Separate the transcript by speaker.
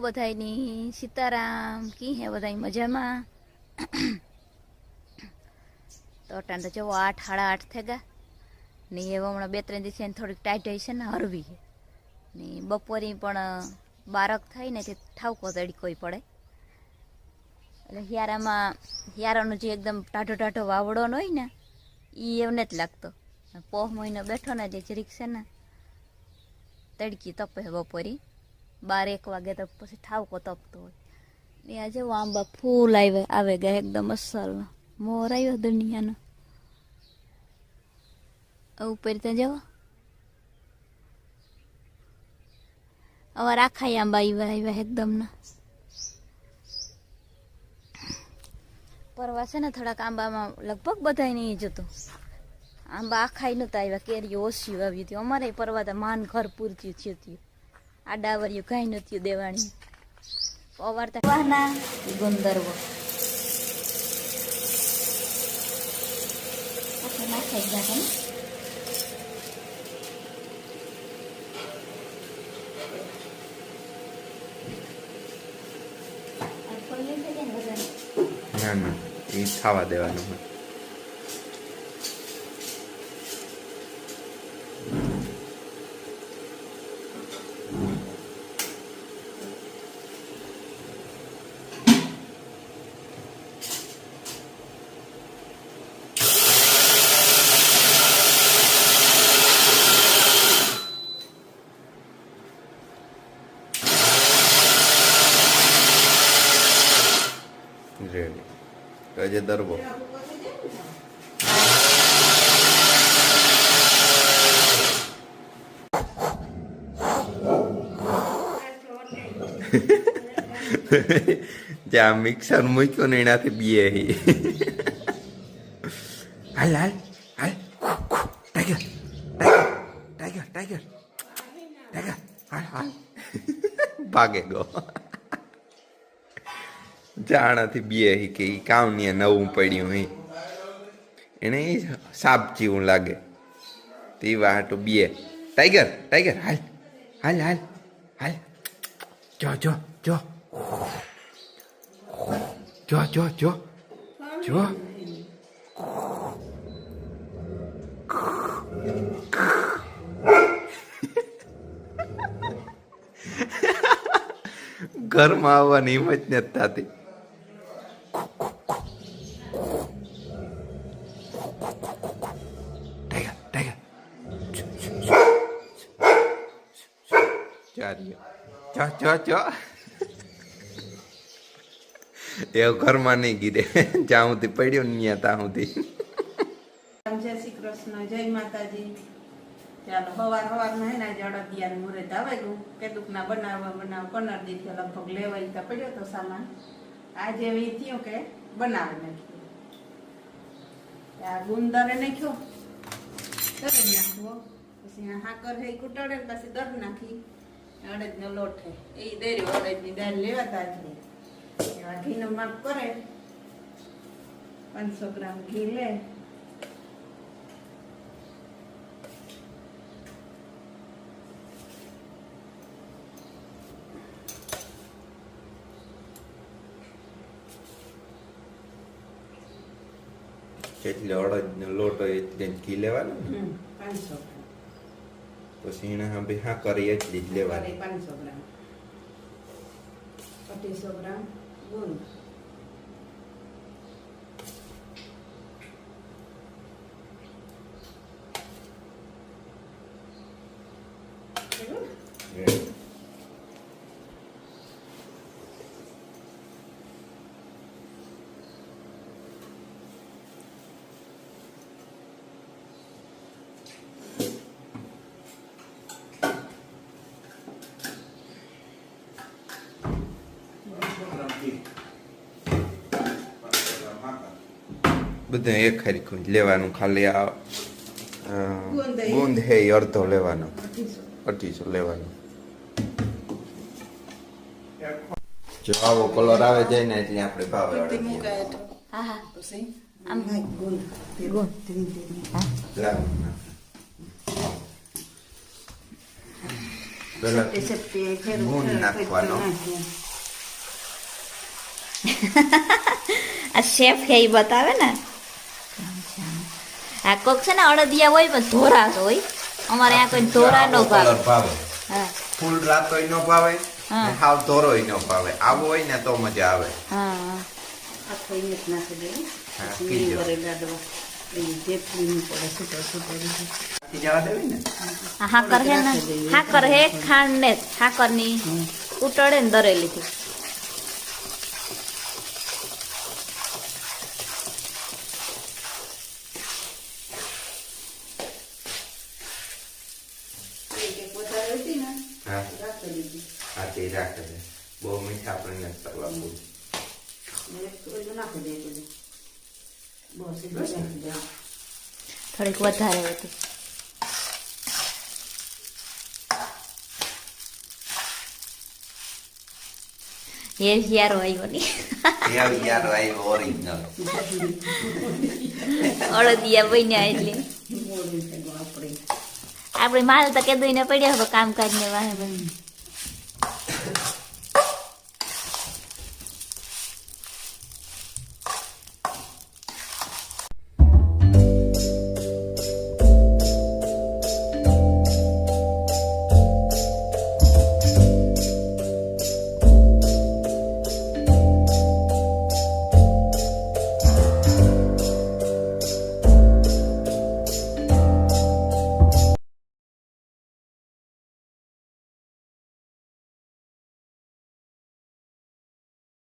Speaker 1: બધાયની સીતારામ, કી હે બધાય મજામાં? તો અટાણ તો જવો આઠ, સાડા આઠ થઈ ગયા ને એ હમણાં બે, ત્રણ દિવસે થોડીક ટાઈટ હોય છે ને, હરવી. ને બપોરે પણ બારક થાય ને તે ઠાવકો તડકોય પડે. એટલે હિયારામાં હિયારાનો જે એકદમ ટાઢો ટાઢો વાવડો હોય ને એ એમને જ લાગતો. પોહ મહિનો બેઠો ને જે જરીક છે ને તડકી તપે બપોરી. બાર એક વાગે તો પછી ઠાવકો તપતો હોય. ને આજે આંબા ફૂલ આવે આવે ગયા એકદમ અસલ મોર આવ્યો દુનિયાનો. ઉપર ત્યાં જવો અમારા આખા આંબા આવ્યા આવ્યા એકદમ ના. પરવા છે ને થોડાક આંબામાં, લગભગ બધા નહીં જતો આંબા આખાય નહોતા આવ્યા, કેરીઓ ઓછી આવી હતી. અમારે પરવા તો માન ઘર પૂરતી થયું આ ડાવરિયું કાંઈ નહોતું દેવાની. અવાર તો વાહના ગુંદરવો નાખાઈ ગયા? ના. ના
Speaker 2: એ ખાવા દેવાનું હોય. તો આજે દરબો જ્યાં મિક્સર મૂક્યો ને એનાથી બીએ હી હાલ હાલ હાલ ટાઈગર ટાઈગર ટાઈગર ટાઈગર હાલ હાલ ભાગે ગો જાણાથી બે હી કે એ કામની નવું પડ્યું હી. એને એ સાપ જેવું લાગે. તે વાટો બે ટાઈગર ટાઈગર, હાલ હાલ હાલ હાલ. જો જો જો. જો જો જો. જો. ઘરમાં આવવાની હિંમત નથી થતી ટાઈગર ટાઈગર ચાલ્યો ચો ચો ચો. એ ઘરમાં નહીં ગીરે. જ્યાં સુધી પડ્યો ને ત્યાં ત્યાં સુધી
Speaker 3: જય શ્રી કૃષ્ણ, જય માતાજી. ચાલો હવાર હવારમાં હે ને, આજે અડદિયા મુહૂર્ત આવેલું કેદુક ના બનાવવા બનાવ પંદર દી થી લગભગ લેવાય તો પડ્યો તો સામાન. આજે એવી થયું કે બનાવી નાખ્યું. આ ગુંદરે નાખ્યો. નાખવો. પછી હાકર હે કુટાડે પછી દર નાખી. અડદનો લોટ. હે એ દેર્યો અડદની દાળ લેવાતા જ એવા ઘીનું માપ કરે. પાંચસો ગ્રામ ઘી લે.
Speaker 2: એટલે અડદનો લોટ એટલે ઘી લેવાનું
Speaker 3: પાંચસો
Speaker 2: પછી એને હા ભાઈ હા કરી એટલી જ લેવાની.
Speaker 3: પાંચસો ગ્રામ. અઢીસો ગ્રામ ગુંદ
Speaker 2: બધું એક હરખું લેવાનું ખાલી આ
Speaker 3: ગુંદ.
Speaker 2: હે અડધો લેવાનો.
Speaker 3: અઢીસો
Speaker 2: લેવાનો. જો આવો કલર આવે જાય ને એટલે આપણે ભાવે
Speaker 1: હા હા.
Speaker 3: પછી
Speaker 1: આમ.
Speaker 3: ગુંદ.
Speaker 1: ગુંદ. હા. આ શેફ હે બતાવે ને? આ કોક છે ને અડદિયા હોય પણ ધોરા હોય. અમારે આ કોઈ ધોરા નો ભાવે.
Speaker 2: ભાવે.
Speaker 1: હા.
Speaker 2: ફૂલ રાતોય ન ભાવે
Speaker 1: હા.
Speaker 2: હાવ ધોરોય ન ભાવે. આવો હોય ને તો મજા આવે.
Speaker 1: હા
Speaker 3: આખો.
Speaker 2: હા,
Speaker 3: રીતે.
Speaker 2: દેવી ને?
Speaker 1: હા હે હે ખાંડ ને હાકરની ઉટળે ને દરેલી થી
Speaker 3: એક એક વધારે હતી ને
Speaker 2: હા. હા તે રાખે છે. બહુ મીઠા.
Speaker 1: થોડીક વધારે હતી એ યારો આવ્યો ની.
Speaker 2: યાર યાર આવ્યો ઓરિજિનલ
Speaker 1: અડદિયા બન્યા એટલે.
Speaker 3: આપણે.
Speaker 1: માલ તો કે દઈને પડ્યા હવે કામકાજ ને વાહે બની